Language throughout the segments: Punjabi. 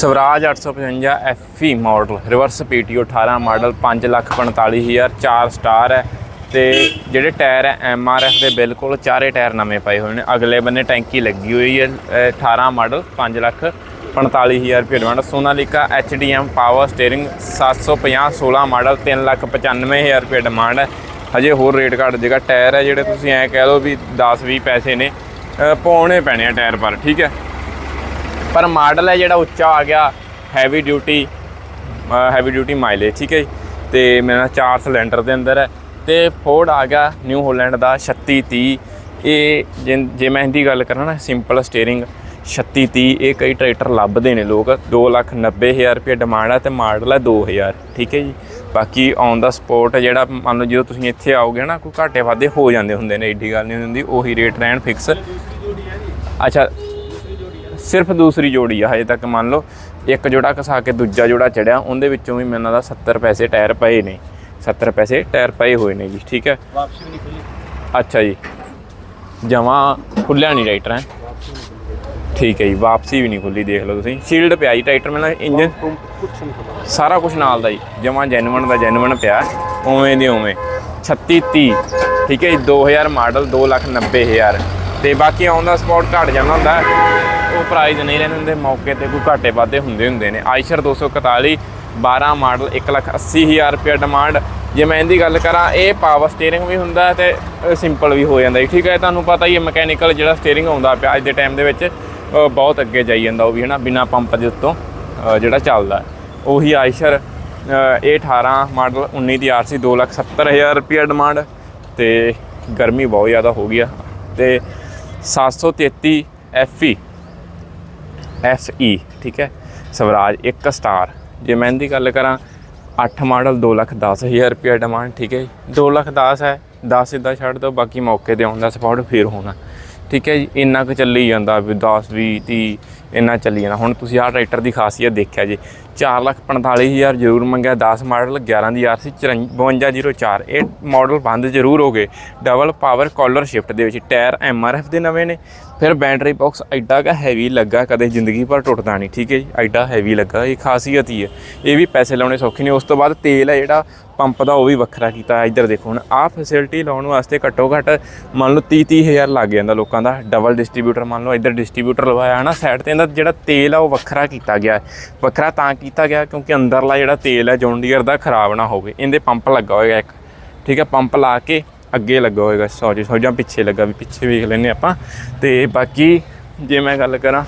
Swaraj 855 FE model reverse PTO 18 model 545000 4 star ਹੈ ਤੇ ਜਿਹੜੇ ਟਾਇਰ ਹੈ MRF ਦੇ ਬਿਲਕੁਲ ਚਾਰੇ ਟਾਇਰ ਨਵੇਂ ਪਏ ਹੋਏ ਨੇ। ਅਗਲੇ ਬੰਨੇ ਟੈਂਕੀ ਲੱਗੀ ਹੋਈ ਹੈ, ਅਹ 18 ਮਾਡਲ 5 ਲੱਖ 45000 ਰੁਪਏ demand Sonalika HDM power steering 750 16 model 3 lakh 95000 ਰੁਪਏ ਡਿਮਾਂਡ ਹੈ। ਹਜੇ ਹੋਰ ਰੇਟ ਘੱਟ ਜੇਗਾ ਟਾਇਰ ਹੈ, ਜਿਹੜੇ ਤੁਸੀਂ ਐਂ ਕਹਿ ਲਓ ਵੀ 10 20 ਪੈਸੇ ਨੇ ਪਾਉਣੇ ਪੈਣੇ ਆ ਟਾਇਰ ਪਰ, ਠੀਕ ਹੈ? ਪਰ ਮਾਡਲ ਹੈ ਜਿਹੜਾ ਉੱਚਾ ਆ ਗਿਆ heavy duty heavy duty mileage ਠੀਕ ਹੈ ਜੀ? ਤੇ ਮੇਰਾ ਚਾਰ ਸਿਲੰਡਰ ਦੇ ਅੰਦਰ ਹੈ। ਤੇ ਫੋਰਡ ਆ ਗਿਆ ਨਿਊ ਹੋਲੈਂਡ ਦਾ 3630 ਇਹ ਜੇ- ਜੇ ਮੈਂ ਇਹਦੀ ਗੱਲ ਕਰਾਂ ਨਾ ਸਿੰਪਲ ਸਟੀਅਰਿੰਗ 3630 ਇਹ ਕਈ ਟਰੈਕਟਰ ਲੱਭਦੇ ਨੇ ਲੋਕ। 290000 ਰੁਪਏ ਡਿਮਾਂਡ ਹੈ ਤੇ ਮਾਡਲ ਹੈ 2000 ਠੀਕ ਹੈ ਜੀ? ਬਾਕੀ ਔਨ ਦਾ ਸਪੋਰਟ ਜਿਹੜਾ, ਮੰਨ ਲਓ ਜਦੋਂ ਤੁਸੀਂ ਇੱਥੇ ਆਓਗੇ ਨਾ, ਕੋਈ ਘਾਟੇ ਵਾਧੇ ਹੋ ਜਾਂਦੇ ਹੁੰਦੇ ਨੇ, ਏਡੀ ਗੱਲ ਨਹੀਂ ਹੁੰਦੀ, ਉਹੀ ਰੇਟ ਰਹਿਣ ਫਿਕਸ ਅੱਛਾ ਸਿਰਫ ਦੂਸਰੀ ਜੋੜੀ ਆ ਹਜੇ ਤੱਕ ਮੰਨ ਲਓ ਇੱਕ ਜੋੜਾ ਕਸਾ ਕੇ ਦੂਜਾ ਜੋੜਾ ਚੜਿਆ ਉਹਦੇ ਵਿੱਚੋਂ ਵੀ ਮੈਨੂੰ ਦਾ 70 ਪੈਸੇ ਟਾਇਰ ਪਏ ਨੇ 70 ਪੈਸੇ ਟਾਇਰ ਪਏ ਹੋਏ ਨੇ ਜੀ ਠੀਕ ਹੈ? ਵਾਪਸੀ ਵੀ ਨਹੀਂ ਖੁੱਲੀ। ਅੱਛਾ ਜੀ। ਜਮਾ ਖੁੱਲਿਆ ਨਹੀਂ ਟਰੈਕਟਰ ਹੈ? ਠੀਕ ਹੈ ਜੀ ਵਾਪਸੀ ਵੀ ਨਹੀਂ ਖੁੱਲੀ ਦੇਖ ਲਓ ਤੁਸੀਂ। ਸ਼ੀਲਡ ਪਿਆ ਜੀ ਟਰੈਕਟਰ ਮੈਨੂੰ ਇੰਜਨ ਸਾਰਾ ਕੁਝ ਨਾਲ ਦਾ ਜੀ ਜਮਾ ਜੈਨੂਇਨ ਦਾ ਜੈਨੂਇਨ ਪਿਆ ਉਵੇਂ ਦੇ ਉਵੇਂ। 36 30 ਠੀਕ ਹੈ ਜੀ 2000 ਮਾਡਲ 290000 ਤੇ ਬਾਕੀ ਆਨ ਦਾ ਸਪੌਟ ਘਟ ਜਾਂਦਾ ਹੁੰਦਾ। ਉਹ ਪ੍ਰਾਈਜ਼ ਨਹੀਂ ਰਹਿੰਦੇ ਹੁੰਦੇ, ਮੌਕੇ ਤੇ ਕੋਈ ਘਾਟੇ ਵਾਧੇ ਹੁੰਦੇ ਹੁੰਦੇ ਨੇ। ਆਇਸ਼ਰ 241 12 ਮਾਡਲ 180000 ਰੁਪਏ ਡਿਮਾਂਡ ਜੇ ਮੈਂ ਇਹਦੀ ਗੱਲ ਕਰਾਂ, ਇਹ ਪਾਵਰ ਸਟੀਅਰਿੰਗ ਵੀ ਹੁੰਦਾ ਹੈ ਤੇ ਸਿੰਪਲ ਵੀ ਹੋ ਜਾਂਦਾ ਠੀਕ ਹੈ ਤੁਹਾਨੂੰ ਪਤਾ ਹੀ ਹੈ ਮਕੈਨੀਕਲ ਜਿਹੜਾ ਸਟੀਅਰਿੰਗ ਆਉਂਦਾ ਪਿਆ ਅੱਜ ਦੇ ਟਾਈਮ ਦੇ ਵਿੱਚ ਬਹੁਤ ਅੱਗੇ ਜਾਈ ਜਾਂਦਾ ਉਹ ਵੀ, ਹਨਾ? ਬਿਨਾ ਪੰਪ ਦੇ ਉੱਤੋਂ ਜਿਹੜਾ ਚੱਲਦਾ। ਉਹੀ ਆਇਸ਼ਰ ਇਹ 18 ਮਾਡਲ 19 ਦੀ ਆਰਸੀ 270000 ਰੁਪਏ ਡਿਮਾਂਡ ਤੇ ਗਰਮੀ ਬਹੁਤ ਜ਼ਿਆਦਾ ਹੋ ਗਈ ਆ। ਤੇ 733 FE ਈ ਠੀਕ ਹੈ? ਸਵਰਾਜ 1 ਸਟਾਰ ਜੇ ਮੈਂ ਇਹਦੀ ਗੱਲ ਕਰਾਂ 8 ਮਾਡਲ 210000 ਰੁਪਏ ਡਿਮਾਂਡ ਠੀਕ ਹੈ 2 ਲੱਖ 10 ਹੈ 10 ਸਿੱਧਾ ਛੱਡ ਦੋ ਬਾਕੀ ਮੌਕੇ ਤੇ ਆਉਂਦਾ ਸਪੋਰਟ ਫੇਰ ਹੋਣਾ। ਠੀਕ ਹੈ ਜੀ? ਇੰਨਾ ਕੁ ਚੱਲੀ ਜਾਂਦਾ ਵੀ 10 20 30 ਇੰਨਾ ਚੱਲੀ ਜਾਂਦਾ। ਹੁਣ ਤੁਸੀਂ ਆਹ ਟਰੈਕਟਰ ਦੀ ਖਾਸੀਅਤ ਦੇਖਿਆ ਜੀ। 445000 ਜ਼ਰੂਰ ਮੰਗਿਆ 10 ਮਾਡਲ 11 ਦੀ ਆਰਸੀ 5204 ਇਹ ਮਾਡਲ ਬੰਦ ਜ਼ਰੂਰ ਹੋ ਗਏ। ਡਬਲ ਪਾਵਰ ਕਾਲਰ ਸ਼ਿਫਟ ਦੇ ਵਿੱਚ ਟਾਇਰ ਐਮਆਰਐਫ ਦੇ ਨਵੇਂ ਨੇ। ਫਿਰ ਬੈਟਰੀ ਬਾਕਸ ਐਡਾ ਕਾ ਹੈਵੀ ਲੱਗਾ, ਕਦੇ ਜ਼ਿੰਦਗੀ ਭਰ ਟੁੱਟਦਾ ਨਹੀਂ, ਠੀਕ ਹੈ ਜੀ? ਐਡਾ ਹੈਵੀ ਲੱਗਾ, ਇਹ ਖਾਸੀਅਤ ਹੀ ਹੈ। ਇਹ ਵੀ ਪੈਸੇ ਲਾਉਣੇ ਸੌਖੇ ਨੇ। ਉਸ ਤੋਂ ਬਾਅਦ ਤੇਲ ਹੈ ਜਿਹੜਾ, ਪੰਪ ਦਾ ਉਹ ਵੀ ਵੱਖਰਾ ਕੀਤਾ ਇੱਧਰ ਦੇਖੋ ਹੁਣ, ਆਹ ਫੈਸਿਲਿਟੀ ਲਾਉਣ ਵਾਸਤੇ ਘੱਟੋ ਘੱਟ ਮੰਨ ਲਓ 30 30 ਹਜ਼ਾਰ ਲੱਗ ਜਾਂਦਾ ਲੋਕਾਂ ਦਾ। ਡਬਲ ਡਿਸਟ੍ਰੀਬਿਊਟਰ ਮੰਨ ਲਓ, ਇੱਧਰ ਡਿਸਟ੍ਰੀਬਿਊਟਰ ਲਵਾਇਆ ਹੈ ਨਾ ਸਾਈਡ ਤੇ ਇਹਦਾ ਜਿਹੜਾ ਤੇਲ ਆ, ਉਹ ਵੱਖਰਾ ਕੀਤਾ ਗਿਆ ਵੱਖਰਾ ਤਾਂ ਕਿ ਕੀਤਾ ਗਿਆ ਕਿਉਂਕਿ ਅੰਦਰਲਾ ਜਿਹੜਾ ਤੇਲ ਹੈ ਜੌਂਡੀਅਰ ਦਾ ਖਰਾਬ ਨਾ ਹੋਵੇ। ਇਹਦੇ ਪੰਪ ਲੱਗਾ ਹੋਏਗਾ ਇੱਕ। ਠੀਕ ਹੈ, ਪੰਪ ਲਾ ਕੇ ਅੱਗੇ ਲੱਗਾ ਹੋਏਗਾ। ਸੌਰੀ ਸੌਰੀ ਜਾਂ ਪਿੱਛੇ ਲੱਗਾ ਵੀ ਪਿੱਛੇ ਵੇਖ ਲੈਨੇ ਆਪਾਂ। ਤੇ ਬਾਕੀ ਜੇ ਮੈਂ ਗੱਲ ਕਰਾਂ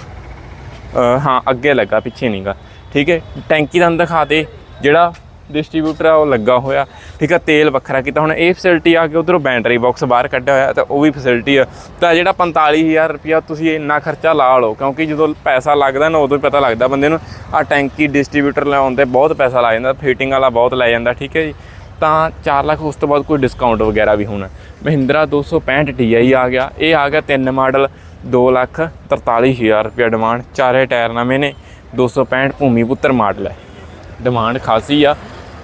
ਹਾਂ, ਅੱਗੇ ਲੱਗਾ, ਪਿੱਛੇ ਨਹੀਂਗਾ ਠੀਕ ਹੈ, ਟੈਂਕੀ ਦਾ ਅੰਦਰ ਦਿਖਾ ਦੇ ਜਿਹੜਾ ਡਿਸਟ੍ਰੀਬਿਊਟਰ ਆ, ਉਹ ਲੱਗਾ ਹੋਇਆ। ਠੀਕ ਆ, ਤੇਲ ਵੱਖਰਾ ਕੀਤਾ ਹੁਣ। ਇਹ ਫੈਸਿਲਿਟੀ ਆ ਕੇ ਉਧਰੋਂ ਬੈਟਰੀ ਬਾਕਸ ਬਾਹਰ ਕੱਢਿਆ ਹੋਇਆ, ਤਾਂ ਉਹ ਵੀ ਫੈਸਿਲਿਟੀ ਆ। ਤਾਂ ਜਿਹੜਾ 45000 ਰੁਪਿਆ ਤੁਸੀਂ ਇੰਨਾ ਖਰਚਾ ਲਾ ਲਓ, ਕਿਉਂਕਿ ਜਦੋਂ ਪੈਸਾ ਲੱਗਦਾ ਨਾ, ਉਦੋਂ ਹੀ ਪਤਾ ਲੱਗਦਾ ਬੰਦੇ ਨੂੰ। ਆ ਟੈਂਕੀ ਡਿਸਟ੍ਰੀਬਿਊਟਰ ਲਾਉਣ ਤੇ ਬਹੁਤ ਪੈਸਾ ਲਾ ਜਾਂਦਾ ਫਿਟਿੰਗ ਵਾਲਾ ਬਹੁਤ ਲੈ ਜਾਂਦਾ, ਠੀਕ ਹੈ ਜੀ। ਤਾਂ 4 ਲੱਖ ਉਸ ਤੋਂ ਬਾਅਦ ਕੋਈ ਡਿਸਕਾਊਂਟ ਵਗੈਰਾ ਵੀ ਹੋਣਾ। ਮਹਿੰਦਰਾ 265 Ti ਆ ਗਿਆ। ਇਹ ਆ ਗਿਆ ਤਿੰਨ ਮਾਡਲ 2 ਲੱਖ 43000 ਰੁਪਏ ਡਿਮਾਂਡ ਚਾਰੇ ਟਾਇਰ ਨਵੇਂ ਨੇ 265 ਭੂਮੀ ਪੁੱਤਰ ਮਾਡਲ ਹੈ। ਡਿਮਾਂਡ ਖਾਸੀ ਆ।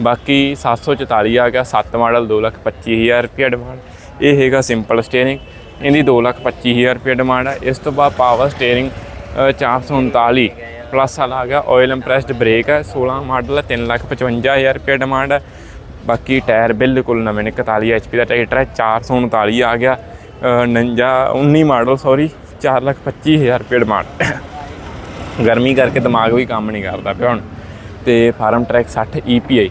ਬਾਕੀ 744 ਆ ਗਿਆ 7 ਮਾਡਲ 225000 ਰੁਪਏ ਡਿਮਾਂਡ ਇਹ ਹੈਗਾ ਸਿੰਪਲ ਸਟੀਅਰਿੰਗ ਇਹਦੀ 225000 ਰੁਪਏ ਡਿਮਾਂਡ ਹੈ ਇਸ ਤੋਂ ਬਾਅਦ ਪਾਵਰ ਸਟੀਅਰਿੰਗ 439 ਪਲੱਸ ਵਾਲਾ ਆ ਗਿਆ ਆਇਲ ਇੰਪ੍ਰੈਸਡ ਬ੍ਰੇਕ ਹੈ 16 ਮਾਡਲ ਹੈ 355000 ਰੁਪਏ ਡਿਮਾਂਡ ਹੈ ਬਾਕੀ ਟਾਇਰ ਬਿਲਕੁਲ ਨਵੇਂ ਨੇ 41 HP ਦਾ ਟਰੈਕਟਰ ਹੈ 439 ਆ ਗਿਆ। ਅ, 49 19 ਮਾਡਲ ਸੌਰੀ 425000 ਰੁਪਏ ਡਿਮਾਂਡ ਗਰਮੀ ਕਰਕੇ ਦਿਮਾਗ ਵੀ ਕੰਮ ਨਹੀਂ ਕਰਦਾ ਪਿਆ ਹੁਣ। ਤੇ ਫਾਰਮ ਟਰੈਕ 60 EPI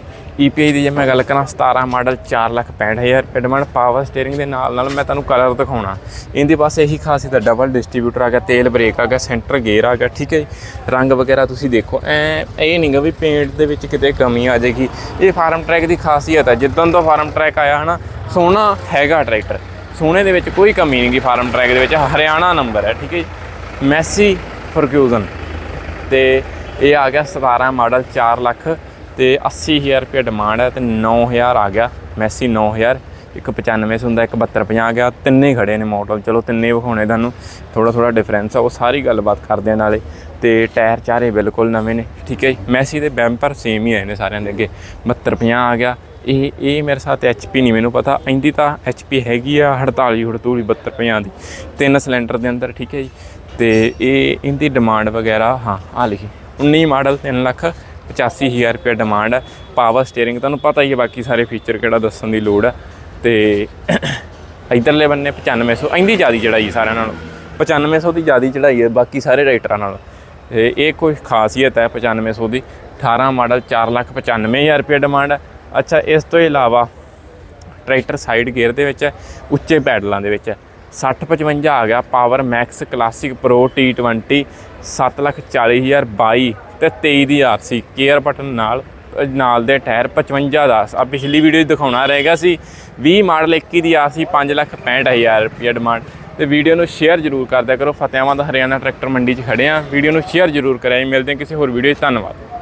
EPI ਦੀ ਜੇ ਮੈਂ ਗੱਲ ਕਰਾਂ 17 ਮਾਡਲ 465000 ਰੁਪਏ ਡਿਮਾਂਡ ਪਾਵਰ ਸਟੀਅਰਿੰਗ ਦੇ ਨਾਲ ਨਾਲ ਮੈਂ ਤੁਹਾਨੂੰ ਕਲਰ ਦਿਖਾਉਣਾ। ਇਹਦੇ ਪਾਸੇ ਇਹੀ ਖਾਸੀਅਤ ਹੈ ਡਬਲ ਡਿਸਟ੍ਰੀਬਿਊਟਰ ਆ ਗਿਆ, ਤੇਲ ਬ੍ਰੇਕ ਆ ਗਿਆ ਸੈਂਟਰ ਗੇਅਰ ਆ ਗਿਆ, ਠੀਕ ਹੈ ਜੀ। ਰੰਗ ਵਗੈਰਾ ਤੁਸੀਂ ਦੇਖੋ, ਐ, ਇਹ ਨਹੀਂਗਾ ਵੀ ਪੇਂਟ ਦੇ ਵਿੱਚ ਕਿਤੇ ਕਮੀ ਆ ਜਾਏਗੀ। ਇਹ ਫਾਰਮ ਟਰੈਕ ਦੀ ਖਾਸੀਅਤ ਹੈ ਜਿੱਦਾਂ ਦਾ ਫਾਰਮ ਟਰੈਕ ਆਇਆ ਹਨਾ, ਸੋਹਣਾ ਹੈਗਾ ਟਰੈਕਟਰ ਸੋਹਣੇ ਦੇ ਵਿੱਚ ਕੋਈ ਕਮੀ ਨਹੀਂ ਗੀ ਫਾਰਮ ਟਰੈਕ ਦੇ ਵਿੱਚ, ਹਰਿਆਣਾ ਨੰਬਰ ਹੈ, ਠੀਕ ਹੈ ਜੀ। ਮੈਸੀ ਫਰਕਿਊਜ਼ਨ ਤੇ ਇਹ ਆ ਗਿਆ 17 ਮਾਡਲ 4 ਲੱਖ ਤੇ 80000 ਰੁਪਏ ਡਿਮਾਂਡ ਹੈ ਤੇ 9000 ਆ ਗਿਆ। ਮੈਸੀ 9000 ਇੱਕ 95 ਹੁੰਦਾ, ਇੱਕ 7250 ਆ ਗਿਆ। ਤਿੰਨੇ ਹੀ ਖੜੇ ਨੇ ਮਾਡਲ ਚਲੋ ਤਿੰਨੇ ਵਿਖਾਉਣੇ ਤੁਹਾਨੂੰ। ਥੋੜਾ ਥੋੜਾ ਡਿਫਰੈਂਸ ਆ, ਉਹ ਸਾਰੀ ਗੱਲਬਾਤ ਕਰਦੇ ਆ ਨਾਲੇ। ਤੇ ਟਾਇਰ ਚਾਰੇ ਬਿਲਕੁਲ ਨਵੇਂ ਨੇ, ਠੀਕ ਹੈ ਜੀ? ਮੈਸੀ ਦੇ ਬੈਂਪਰ ਸੇਮ ਹੀ ਆਏ ਨੇ ਸਾਰਿਆਂ ਦੇ ਅੱਗੇ। 7250 ਆ ਗਿਆ। ਇਹ ਇਹ ਮੇਰੇ ਸਾਥ ਐਚਪੀ ਨਹੀਂ, ਮੈਨੂੰ ਪਤਾ। ਇਹਦੀ ਤਾਂ ਐਚਪੀ ਹੈਗੀ ਆ 48 48 7250 ਦੀ। ਤਿੰਨ ਸਿਲੰਡਰ ਦੇ ਅੰਦਰ, ਠੀਕ ਹੈ ਜੀ? ਤੇ ਇਹ, ਇਹਦੀ ਡਿਮਾਂਡ ਵਗੈਰਾ, ਹਾਂ ਆ ਲਿਖੀ। 19 ਮਾਡਲ 3 ਲੱਖ। 85000 ਰੁਪਏ ਡਿਮਾਂਡ ਹੈ ਪਾਵਰ ਸਟੀਅਰਿੰਗ ਤੁਹਾਨੂੰ ਪਤਾ ਹੀ ਹੈ ਬਾਕੀ ਸਾਰੇ ਫੀਚਰ ਕਿਹੜਾ ਦੱਸਣ ਦੀ ਲੋੜ ਹੈ ਤੇ ਇਧਰਲੇ ਬੰਨੇ 9500 ਇੰਦੀ ਜ਼ਿਆਦੀ ਚੜਾਈ ਸਾਰਿਆਂ ਨਾਲੋਂ। 9500 ਦੀ ਜ਼ਿਆਦੀ ਚੜਾਈ ਹੈ ਬਾਕੀ ਸਾਰੇ ਰਾਈਟਰਾਂ ਨਾਲੋਂ। ਇਹ ਕੋਈ ਖਾਸੀਅਤ ਹੈ 9500 ਦੀ। 18 ਮਾਡਲ 495000 ਰੁਪਏ ਡਿਮਾਂਡ ਹੈ ਅੱਛਾ ਇਸ ਤੋਂ ਇਲਾਵਾ ਟਰੈਕਟਰ ਸਾਈਡ ਗੇਅਰ ਦੇ ਵਿੱਚ ਹੈ, ਉੱਚੇ ਪੈਡਲਾਂ ਦੇ ਵਿੱਚ ਹੈ। 60 55 ਆ ਗਿਆ power Max classic pro T20 740000 22 ਤੇ 23 ਦੀ ਆਰਸੀ ਕੇਅਰ ਬਟਨ ਨਾਲ ਨਾਲ ਦੇ ਟਾਇਰ 55 ਦਾ। ਆ ਪਿਛਲੀ ਵੀਡੀਓ 'ਚ ਦਿਖਾਉਣਾ ਗਿਆ ਸੀ 20 ਮਾਡਲ 21 ਦੀ ਆਰਸੀ 565000 ਰੁਪਏ ਡਿਮਾਂਡ ਤੇ ਵੀਡੀਓ ਨੂੰ ਸ਼ੇਅਰ ਜ਼ਰੂਰ ਕਰ ਕਰੋ ਕਰੋ ਫਤਿਆਵਾਦ ਹਰਿਆਣਾ ਟਰੈਕਟਰ ਮੰਡੀ 'ਚ ਖੜੇ ਆ। ਵੀਡੀਓ ਨੂੰ ਸ਼ੇਅਰ ਜ਼ਰੂਰ ਕਰਿਆ ਜੀ। ਮਿਲਦੇ ਹਾਂ ਕਿਸੇ ਹੋਰ ਵੀਡੀਓ 'ਚ। ਧੰਨਵਾਦ।